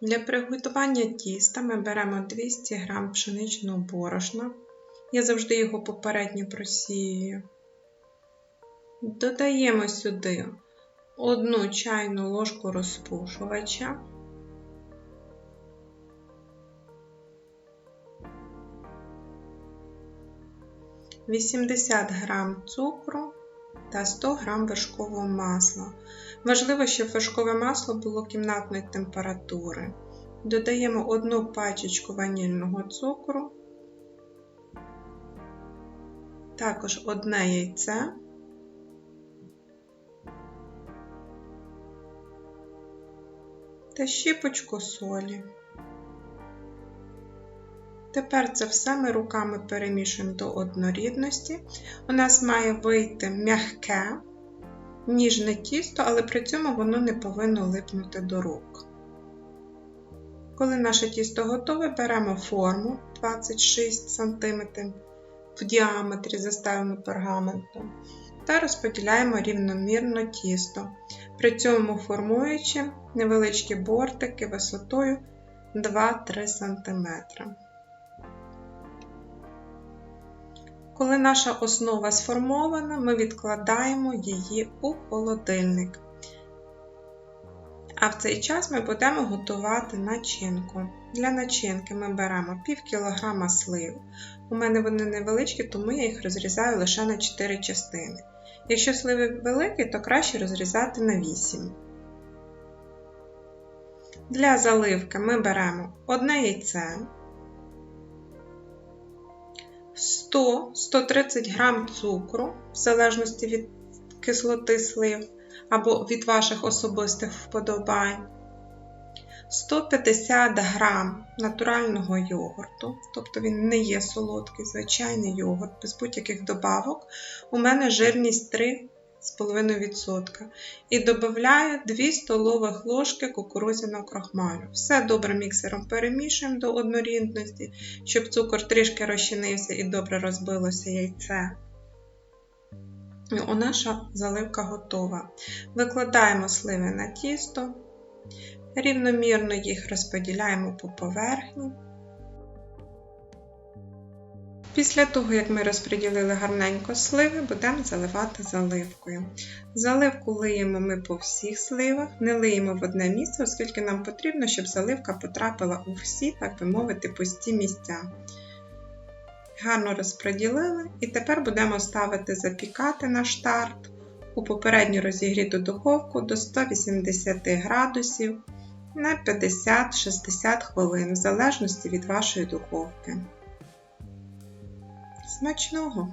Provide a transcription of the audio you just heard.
Для приготування тіста ми беремо 200 г пшеничного борошна. Я завжди його попередньо просіюю. Додаємо сюди одну чайну ложку розпушувача. Вісімдесят грам цукру та 100 г вершкового масла. Важливо, щоб вершкове масло було кімнатної температури. Додаємо одну пачечку ванільного цукру, також одне яйце. Та щіпочку солі. Тепер це все ми руками перемішуємо до однорідності. У нас має вийти м'яке, ніжне тісто, але при цьому воно не повинно липнути до рук. Коли наше тісто готове, беремо форму 26 см в діаметрі заставимо пергаментом та розподіляємо рівномірно тісто, при цьому формуючи невеличкі бортики висотою 2-3 см. Коли наша основа сформована, ми відкладаємо її у холодильник. А в цей час ми будемо готувати начинку. Для начинки ми беремо пів кілограма слив. У мене вони невеличкі, тому я їх розрізаю лише на 4 частини. Якщо сливи великі, то краще розрізати на 8. Для заливки ми беремо одне яйце, 100-130 г цукру, в залежності від кислоти слив або від ваших особистих вподобань, 150 г натурального йогурту, тобто він не є солодкий, звичайний йогурт, без будь-яких добавок. У мене жирність 3,5%. І додаю 2 столових ложки кукурудзяного крохмалю. Все добре міксером перемішуємо до однорідності, щоб цукор трішки розчинився і добре розбилося яйце. І наша заливка готова. Викладаємо сливи на тісто, рівномірно їх розподіляємо по поверхні. Після того, як ми розподілили гарненько сливи, будемо заливати заливкою. Заливку лиємо ми по всіх сливах, не лиємо в одне місце, оскільки нам потрібно, щоб заливка потрапила у всі, так би мовити, пусті місця. Гарно розподілили, і тепер будемо ставити запікати на старт у попередньо розігріту духовку до 180 градусів на 50-60 хвилин, в залежності від вашої духовки. Смачного!